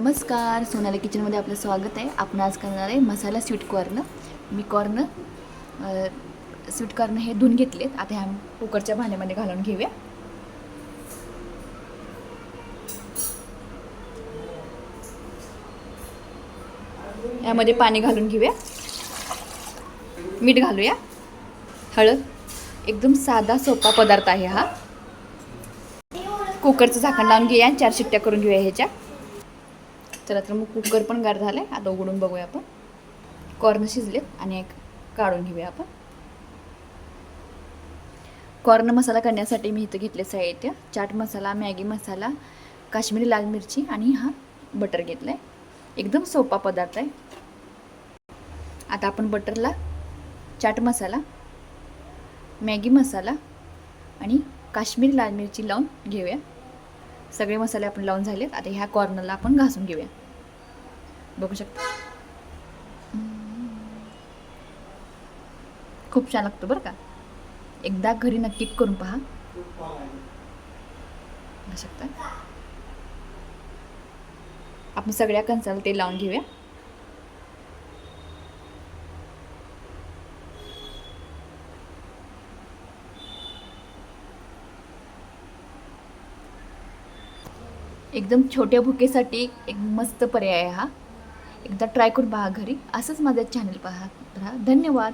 नमस्कार सोनाली किचनमध्ये आपलं स्वागत आहे. आपण आज करणार आहे मसाला स्वीट कॉर्न मी कॉर्न स्वीट कॉर्न हे धुवून घेतलेत. आता ह्या कुकरच्या भांड्यामध्ये घालून घेऊया. यामध्ये पाणी घालून घेऊया. मीठ घालूया. हळद. एकदम साधा सोपा पदार्थ आहे हा. कुकरचं झाकण लावून घेऊया. आणि चार शिट्ट्या करून घेऊया ह्याच्या. चला तर मग कुकर पण गार झालं आहे आता उघडून बघूया आपण. कॉर्न शिजलेत आणि एक काढून घेऊया आपण. कॉर्न मसाला करण्यासाठी मी इथं घेतले साहित्य चाट मसाला मॅगी मसाला काश्मीरी लाल मिरची आणि हा बटर घेतला आहे एकदम सोपा पदार्थ आहे. आता आपण बटरला चाट मसाला मॅगी मसाला आणि काश्मीरी लाल मिरची लावून घेऊया. सगळे मसाले आपण लावून झालेत. आता ह्या कॉर्नरला आपण घासून घेऊया. बघू शकता. खूप छान लागतो बरं का. एकदा घरी नक्की करून पहा. बघू शकता. आपण सगळ्या कणसाला ते लावून घेऊया. एकदम छोट्या भुकेसाठी एक मस्त पर्याय आहे हा. एकदा ट्राय करून पहा घरी. असंच माझं चॅनल पहा. राहा धन्यवाद.